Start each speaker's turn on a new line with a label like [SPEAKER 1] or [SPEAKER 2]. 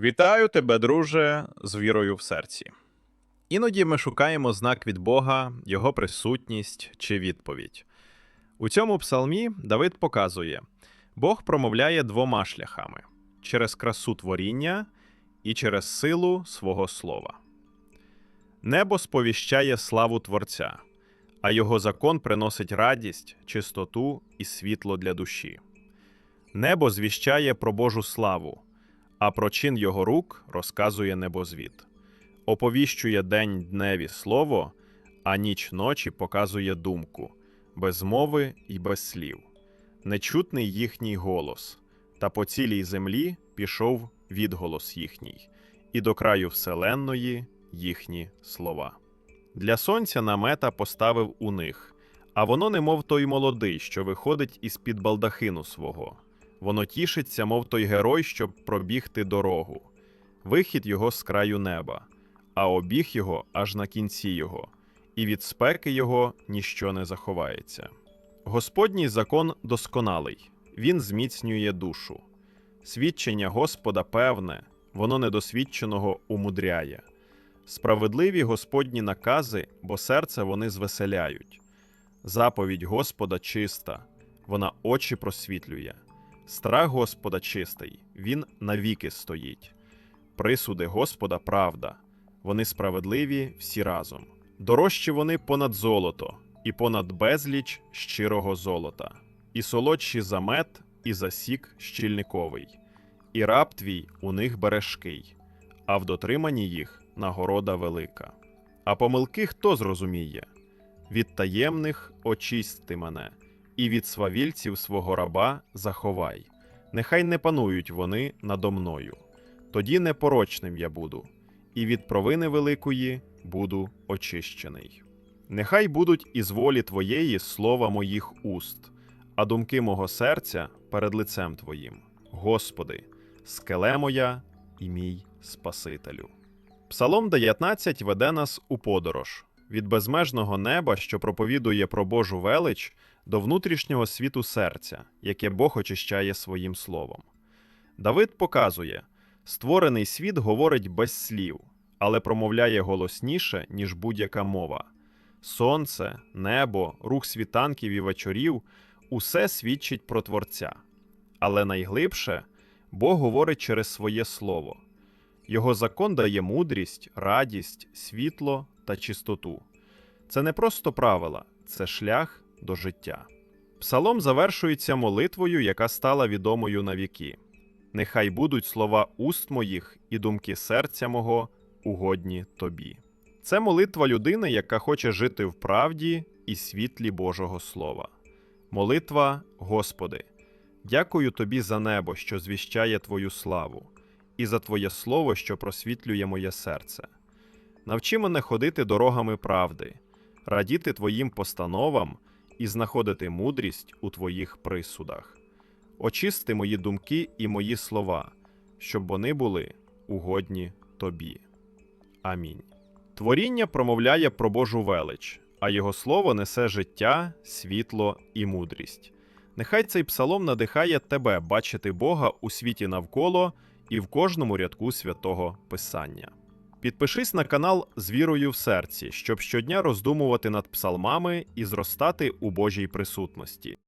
[SPEAKER 1] Вітаю тебе, друже, з вірою в серці. Іноді ми шукаємо знак від Бога, Його присутність чи відповідь. У цьому псалмі Давид показує: Бог промовляє двома шляхами через красу творіння і через силу свого слова. Небо сповіщає славу Творця, а його закон приносить радість, чистоту і світло для душі. Небо звіщає про Божу славу, а про чин його рук розказує небозвід. Оповіщує день дневі слово, а ніч ночі показує думку, без мови і без слів. Нечутний їхній голос, та по цілій землі пішов відголос їхній, і до краю вселенної їхні слова. Для сонця намета поставив у них, а воно немов той молодий, що виходить із під балдахину свого. Воно тішиться, мов той герой, щоб пробігти дорогу. Вихід його з краю неба, а обіг його аж на кінці його, і від спеки його ніщо не заховається. Господній закон досконалий, він зміцнює душу. Свідчення Господа певне, воно недосвідченого умудряє. Справедливі Господні накази, бо серце вони звеселяють. Заповідь Господа чиста, вона очі просвітлює. Страх Господа чистий, він навіки стоїть. Присуди Господа правда, вони справедливі всі разом. Дорожчі вони понад золото, і понад безліч щирого золота, і солодші за мед, і за сік щільниковий, і раб твій у них бережкий, а в дотриманні їх нагорода велика. А помилки хто зрозуміє? Від таємних очисти мене, і від свавільців свого раба заховай. Нехай не панують вони надо мною. Тоді непорочним я буду, і від провини великої буду очищений. Нехай будуть із волі Твоєї слова моїх уст, а думки мого серця перед лицем Твоїм. Господи, скеле моя і мій Спасителю. Псалом 19 веде нас у подорож від безмежного неба, що проповідує про Божу велич, до внутрішнього світу серця, яке Бог очищає своїм словом. Давид показує, створений світ говорить без слів, але промовляє голосніше, ніж будь-яка мова. Сонце, небо, рух світанків і вечорів усе свідчить про Творця. Але найглибше Бог говорить через своє слово. Його закон дає мудрість, радість, світло та чистоту. Це не просто правила, це шлях до життя. Псалом завершується молитвою, яка стала відомою на віки. Нехай будуть слова уст моїх і думки серця мого угодні тобі. Це молитва людини, яка хоче жити в правді і світлі Божого Слова. Молитва, Господи, дякую Тобі за небо, що звіщає Твою славу, і за Твоє Слово, що просвітлює моє серце. Навчи мене ходити дорогами правди, радіти Твоїм постановам і знаходити мудрість у Твоїх присудах. Очисти мої думки і мої слова, щоб вони були угодні Тобі. Амінь. Творіння промовляє про Божу велич, а його слово несе життя, світло і мудрість. Нехай цей псалом надихає тебе бачити Бога у світі навколо і в кожному рядку святого Писання. Підпишись на канал з вірою в серці, щоб щодня роздумувати над псалмами і зростати у Божій присутності.